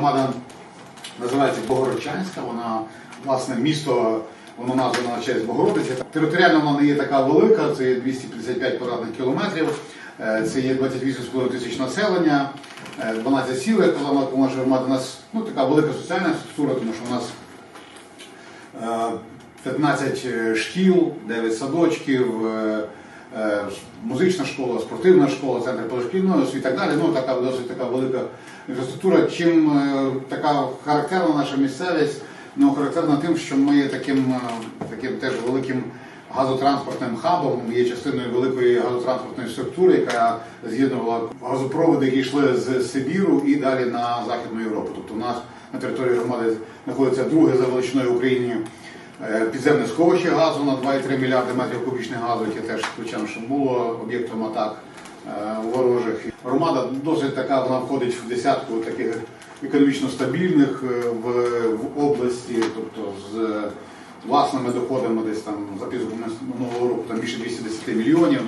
громада називається Богородчанська. Вона, власне, місто, воно названо на честь Богородиці. Територіально вона не є така велика, це є 255 квадратних кілометрів, е, це є 28,5 тисяч населення, е, 12 сіл, як казала наша громада. У нас ну, така велика соціальна структура, тому що у нас Е, 15 шкіл, 9 садочків, е, е, музична школа, спортивна школа, центр позашкільної освіти і так далі. Ну, така досить така велика інфраструктура. Чим е, така характерна наша місцевість, ну, характерна тим, що ми є таким, е, таким теж великим газотранспортним хабом, є частиною великої газотранспортної структури, яка з'єднувала газопроводи, які йшли з Сибіру і далі на Західну Європу. Тобто у нас на території громади знаходиться друге за величиною е, підземне сховище газу на 2,3 мільярди метрів кубічних газу, яке теж звичайно що було об'єктом атак е, ворожих. Громада досить така, вона входить в десятку таких економічно стабільних е, в, в області, тобто з власними доходами десь там за пізнього минулого року там більше 210 мільйонів.